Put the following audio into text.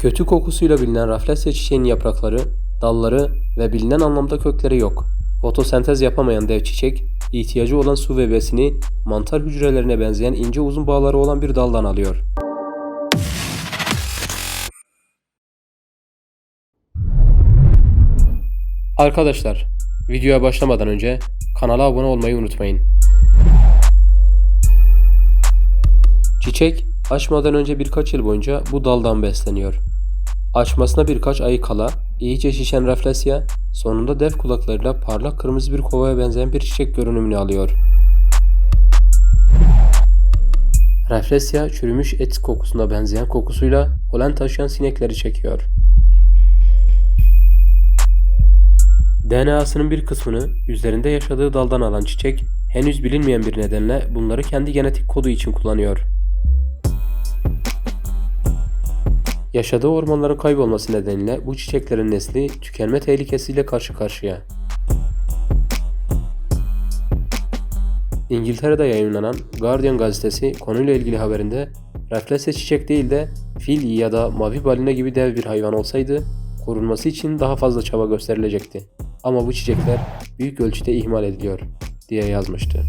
Kötü kokusuyla bilinen Rafflesia çiçeğinin yaprakları, dalları ve bilinen anlamda kökleri yok. Fotosentez yapamayan dev çiçek, ihtiyacı olan su ve besini mantar hücrelerine benzeyen ince uzun bağları olan bir daldan alıyor. Arkadaşlar, videoya başlamadan önce kanala abone olmayı unutmayın. Çiçek açmadan önce birkaç yıl boyunca bu daldan besleniyor. Açmasına birkaç ay kala iyice şişen Rafflesia sonunda dev kulaklarıyla parlak kırmızı bir kovaya benzeyen bir çiçek görünümünü alıyor. Rafflesia çürümüş et kokusuna benzeyen kokusuyla polen taşıyan sinekleri çekiyor. DNA'sının bir kısmını üzerinde yaşadığı daldan alan çiçek henüz bilinmeyen bir nedenle bunları kendi genetik kodu için kullanıyor. Yaşadığı ormanların kaybolması nedeniyle bu çiçeklerin nesli tükenme tehlikesiyle karşı karşıya. İngiltere'de yayınlanan Guardian gazetesi konuyla ilgili haberinde Rafflesia çiçek değil de fil ya da mavi balina gibi dev bir hayvan olsaydı korunması için daha fazla çaba gösterilecekti. Ama bu çiçekler büyük ölçüde ihmal ediliyor diye yazmıştı.